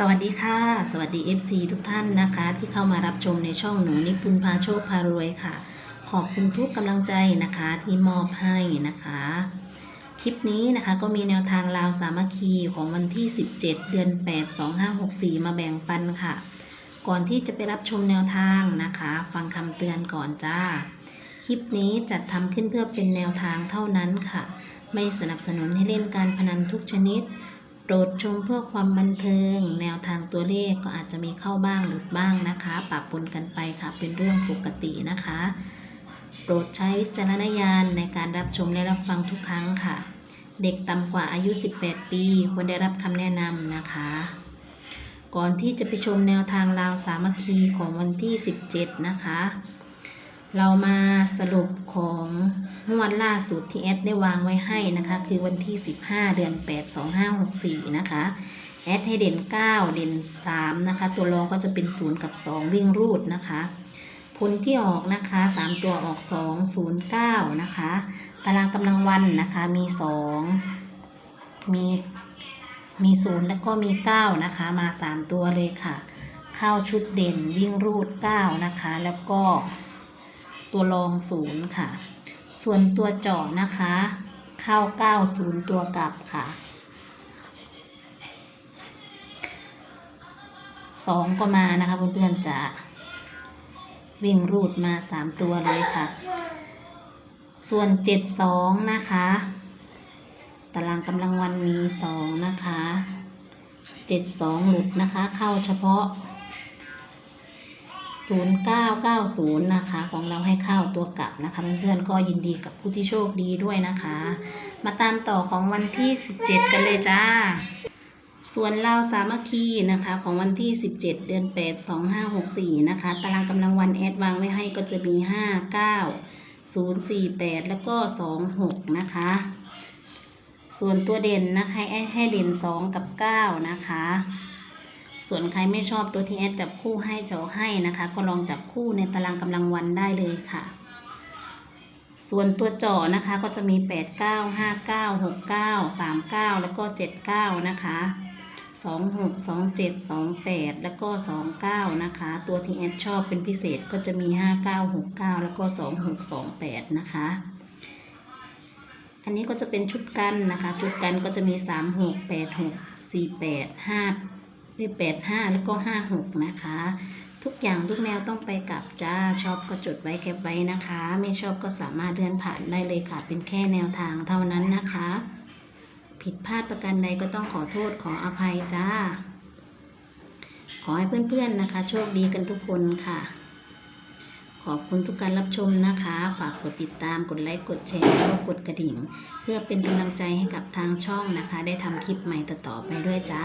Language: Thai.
สวัสดีค่ะ สวัสดี FC ทุกท่านนะคะ ที่เข้ามารับชมในช่องหนูนิปุนพาโชคพารวยค่ะ ขอบคุณทุกกำลังใจนะคะที่มอบให้นะคะ คลิปนี้นะคะก็มีแนวทางลาวสามัคคีของวันที่ 17 เดือน 8 2564 มาแบ่งปันค่ะ ก่อนที่จะไปรับชมแนวทางนะคะ ฟังคำเตือนก่อนจ้า คลิปนี้จัดทำขึ้นเพื่อเป็นแนวทางเท่านั้นค่ะ ไม่สนับสนุนให้เล่นการพนันทุกชนิด โปรดชมเพื่อความบันเทิง แนวทางตัวเลขก็อาจจะมีเข้าบ้างหลุดบ้างนะคะปะปนกันไปค่ะ เป็นเรื่องปกตินะคะ โปรดใช้วิจารณญาณในการรับชมและรับฟังทุกครั้งค่ะ เด็กต่ำกว่าอายุ 18 ปีควรได้รับคำแนะนำนะคะ ก่อนที่จะไปชมแนวทางราวสามัคคีของวันที่ 17 นะคะ เรามาสรุปของงวดล่าสุดที่แอดได้วางไว้ให้นะคะ คือวันที่ 15 เดือน 8 2564 นะคะ แอดให้เด่น 9 เด่น 3 นะคะ ตัวรองก็จะเป็น 0 กับ 2 วิ่งรูดนะคะผลที่ออกนะคะ 3 ตัวออก 2 0 9 นะคะ ตารางกำลังวันนะคะมี 2 มีมี 0 แล้วก็มี 9 นะคะ มา 3 ตัวเลยค่ะ เข้าชุดเด่นวิ่งรูด 9 นะคะ แล้วก็ ตัวรองศูนย์ค่ะ ส่วนตัวเจาะนะคะ เข้าเก้าศูนย์ตัวกลับค่ะสองก็มานะคะเพื่อนๆจะวิ่งรูดมาสามตัวเลยค่ะ ส่วนเจ็ดสองนะคะตารางกำลังวันมีสองนะคะเจ็ดสองหลุดนะคะ เข้าเฉพาะ 0990 นะคะ ของเราให้เข้าตัวกลับนะคะเพื่อนๆก็ยินดีกับผู้ที่โชคดีด้วยนะคะ มาตามต่อของวันที่ 17 กันเลยจ้า ส่วนเราสามัคคีนะคะของวันที่ 17 เดือน 8 2564 นะคะ ตารางกำลังวันแอดวางไว้ให้ก็จะมี 5 9 0 4 8 แล้วก็ 26 นะคะ ส่วนตัวเด่นนะคะแอดให้เด่น 2 กับ 9 นะคะ ส่วนใครไม่ชอบตัวที่แอดจับคู่ให้เจ้าให้นะคะ ก็ลองจับคู่ในตารางกำลังวันได้เลยค่ะ ส่วนตัวจ่อนะคะก็จะมี 8 9 5 9 6 9 3 9 แล้วก็ 7 9 นะคะ 2 6 2 7 2 8 แล้วก็ 2 9 นะคะ ตัวที่แอดชอบเป็นพิเศษก็จะมี 5 9 6 9 แล้วก็ 2 6 2 8 นะคะ อันนี้ก็จะเป็นชุดกันนะคะ ชุดกันก็จะมี 3 6 8 6 4 8 5 ได้แปดห้าแล้วก็ห้าหกนะคะ ทุกอย่างทุกแนวต้องไปกลับจ้าชอบก็จดไว้แคปไว้นะคะ ไม่ชอบก็สามารถเลื่อนผ่านได้เลยค่ะ เป็นแค่แนวทางเท่านั้นนะคะ ผิดพลาดประการใดก็ต้องขอโทษขออภัยจ้า ขอให้เพื่อนๆนะคะ โชคดีกันทุกคนค่ะขอบคุณทุกการรับชมนะคะ ฝากกดติดตาม กดไลค์ กดแชร์แล้วก็กดกระดิ่ง เพื่อเป็นกำลังใจให้กับทางช่องนะคะ ได้ทำคลิปใหม่ต่อๆไปด้วยจ้า